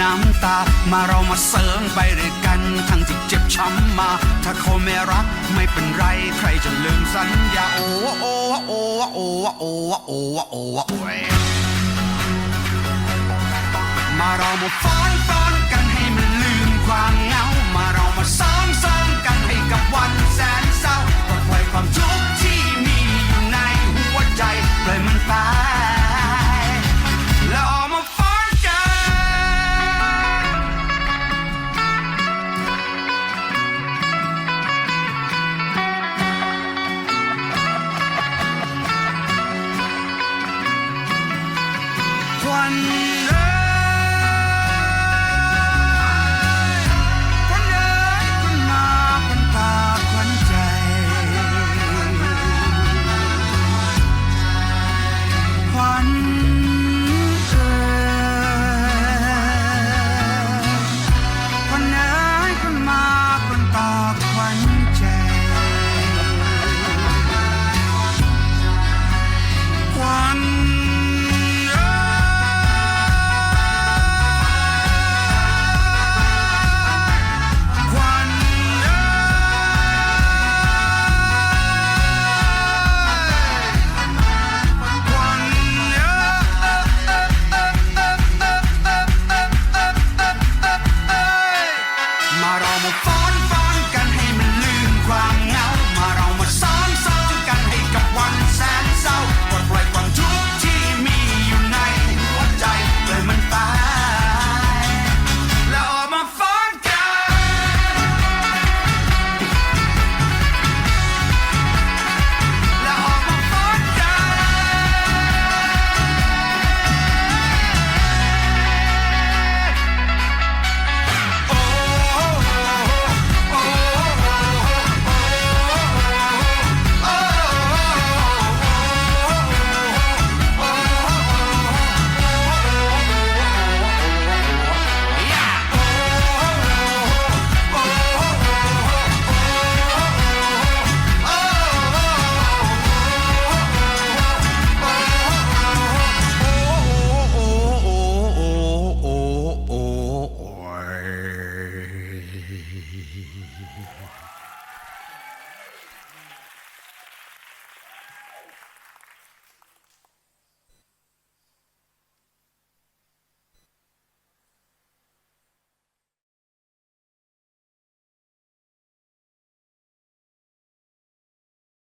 น้ำตา มาเรามาเสริมไปด้วยกัน ทั้งที่เจ็บช้ำมา ถ้าเขาไม่รักไม่เป็นไร ใครจะลืมสัญญา โอ้โอ้โอ้โอ้โอ้โอ้โอ้โอ้มาเรามาฟ้อนฟ้อนกันให้มันลืมความเหงา มาเรามาซ้อน